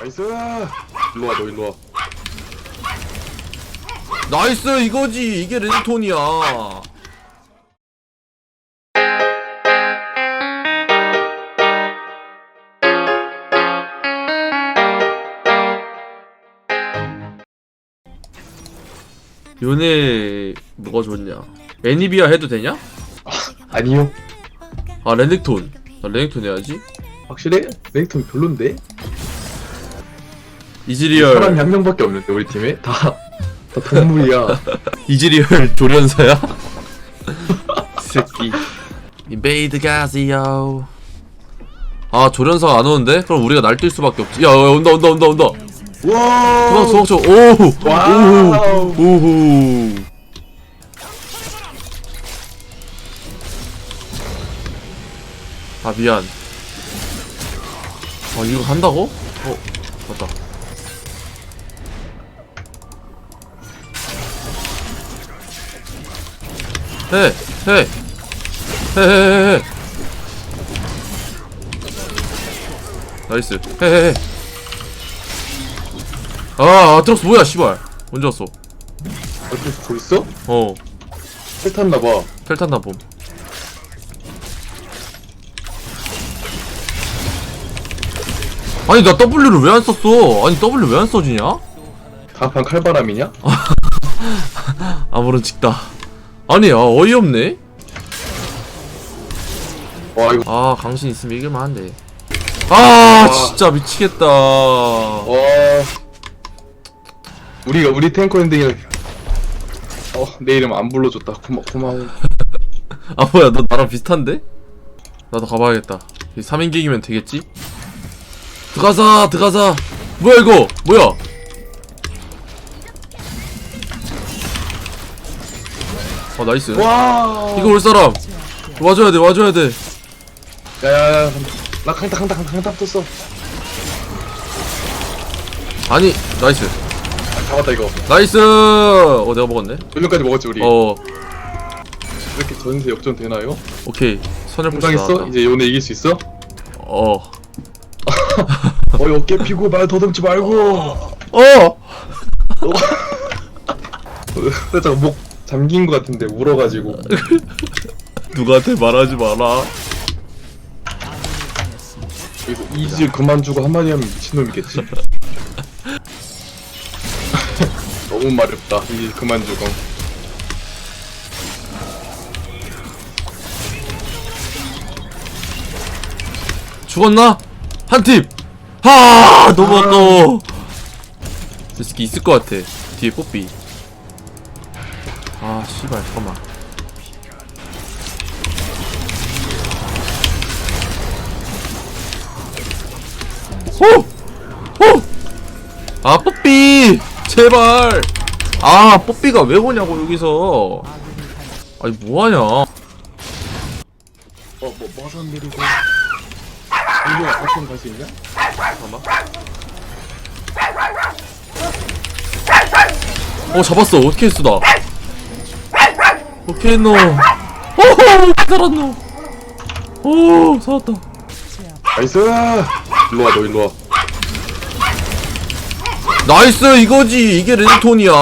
나이스! 일로 와 너 일로 와. 나이스 이거지. 이게 레드톤이야. 요네 뭐가 좋냐? 애니비아 해도 되냐? 아니요. 아 렌렉톤. 나 렌렉톤 해야지. 확실해? 랭턴 별론데? 이즈리얼 사람이 한 명밖에 없는데 우리 팀에? 다, 다 동물이야. 이즈리얼 조련사야? 이 새끼. 인베이드 가세요. 아 조련사가 안 오는데? 그럼 우리가 날뛸 수밖에 없지. 야, 야 온다 온다 온다 온다. 와 도망쳐 도망쳐. 오우. 와우. 오우. 오우 아 미안. 아 이거 간다고? 어 맞다 해해해 해 해 해. 나이스. 해 해 해. 아 아트럭스 뭐야 씨발. 언제 왔어? 어떻게 저기 있어? 어. 헬 탔나봐. 텔탄 나 봄. 아니 나 W를 왜 안 썼어? 아니 W 왜 안 써지냐? 다판 칼바람이냐? 아무런 직다 아니 아 어이없네. 와 이거. 아 강신 있으면 이길만 한데. 아 와. 진짜 미치겠다. 와. 우리가 우리 탱커 엔딩을 어내 이름 안 불러줬다. 고마, 고마워. 아 뭐야 너 나랑 비슷한데? 나도 가봐야겠다. 3인갱이면 되겠지? 들어가자 들어가자. 뭐야 이거? 뭐야 아 나이스. 와. 이거 올 사람. 와줘야 돼 와줘야 돼. 야야야 나 강타 강타 강타 강타 붙었어. 아니 나이스. 아, 잡았다 이거. 나이스! 어 내가 먹었네. 전력까지 먹었지 우리. 어. 이렇게 전세 역전 되나요? 오케이. 선을 공당했어? 이제 요네 이길 수 있어? 어. 어이 어깨 피고 말 더듬지 말고. 어! 살짝 목 잠긴 것 같은데 울어가지고. 누구한테 말하지 마라. 여기서 이즈 그만 주고 한마디 하면 미친놈이겠지? 너무 마렵다 이즈 그만 주고. 죽었나? 한 팀! 하! 너무 아까워. 저 새끼 있을 것 같아. 뒤에 뽀삐 아 씨발 잠깐만 오! 오! 아 뽀삐! 제발! 아 뽀삐가 왜 오냐고 여기서 아니 뭐하냐 어뭐 머선 내리고 이거 아ction 갈수 있냐? 잠깐만. 어 잡았어 어떻게 했어 나 했노. 오호 살았노. 오 살았다. 나이스! 일로와 너 일로와. 나이스 이거지. 이게 레드톤이야.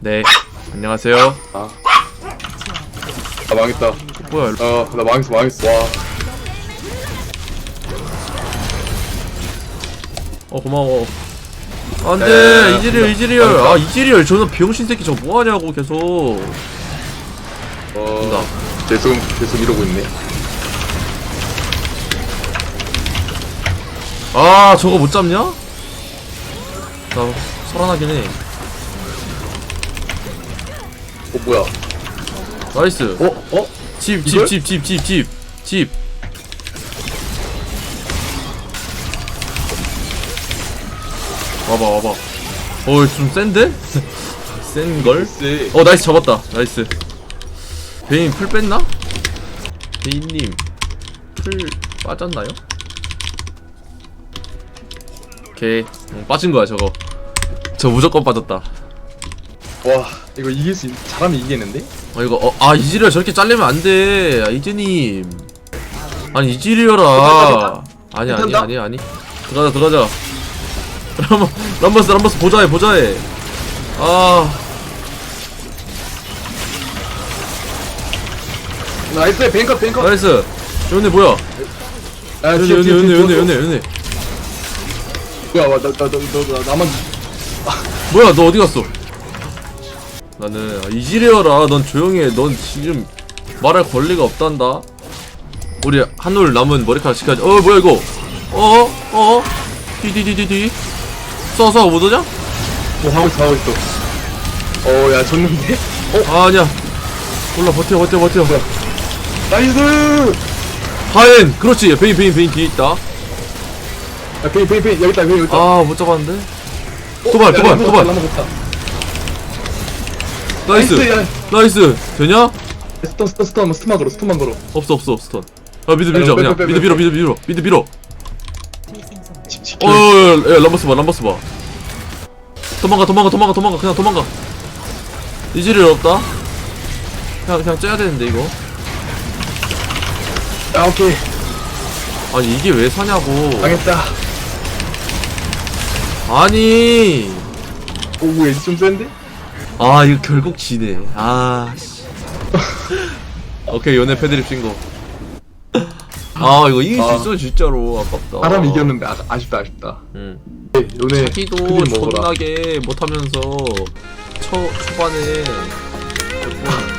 네 안녕하세요. 아. 나 망했다. 뭐야 일로. 어나 망했어 망했어. 와. 어 고마워 안돼 에, 이지리얼 이지리얼 아 이지리얼 저는 병신 새끼 저 뭐하냐고 계속 어... 온다. 계속 계속 이러고 있네 아 저거 못 잡냐? 나 살아나긴 해 어 뭐야 나이스 어? 어? 집? 집 집 집 집 집 집 와봐 와봐. 어좀 센데? 센걸? 쎄어 나이스 잡았다. 나이스. 베인 풀 뺐나? 베인님 풀 빠졌나요? 오케이. 응, 빠진 거야 저거. 저 무조건 빠졌다. 와 이거 이길 수 있... 잘하면 이기겠는데? 어 이거 어, 아 이지를 저렇게 잘리면 안돼. 아, 이즈님. 아니 이질이어라 아니 아니? 아니 아니. 들어가자 들어가자 람버 람버스 람버스 보자해 보자해. 아. 나이스 뱅컷 뱅컷 나이스. 연애 뭐야? 아 연애 연애 연애 연애. 연애 연애 뭐야 와, 나, 나, 나, 나, 나, 나만. 뭐야 너 어디 갔어? 나는 아, 이질이어라. 넌 조용히 해넌 지금 말할 권리가 없단다. 우리 한올 남은 머리카락 지켜야지 어 뭐야 이거? 어어 어어? 디디디디디 쏴쏴 못 오냐? 뭐 하고 있어 하고 있어. 어 야 졌는데? 아 아니야. 몰라 버텨 버텨 버텨. 나이스! 하엔 그렇지. 베인 베인 베인 뒤에 있다. 야 페인 페인 페인. 여기 있다 여기 있다. 아 못 잡았는데? 어, 도발, 야, 도발, 도발. 좋다. 나이스. 야. 나이스. 되냐? 스턴 스턴 스턴. 스턴만 걸어 스턴만 걸어 없어 없어 스턴. 아 미드 야, 밀자 빼, 그냥. 빼, 빼, 미드 빼. 밀어 미드 밀어 미드 밀어 어야 람버스 봐 람버스 봐. 도망가 도망가 도망가 도망가 그냥 도망가. 이질이 없다. 그냥 그냥 째야 되는데 이거. 아 오케이. 아니 이게 왜 사냐고. 당했다. 아니. 오 왠지 좀 센데? 아 이거 결국 지네. 아 씨. 오케이 연애 패드립 신고 아 이거 이길 수 아. 있어 진짜로 아깝다 사람 이겼는데 아, 아쉽다 아쉽다 응. 네, 요네 자기도 크림 먹어라 존나게 못하면서 초 초반에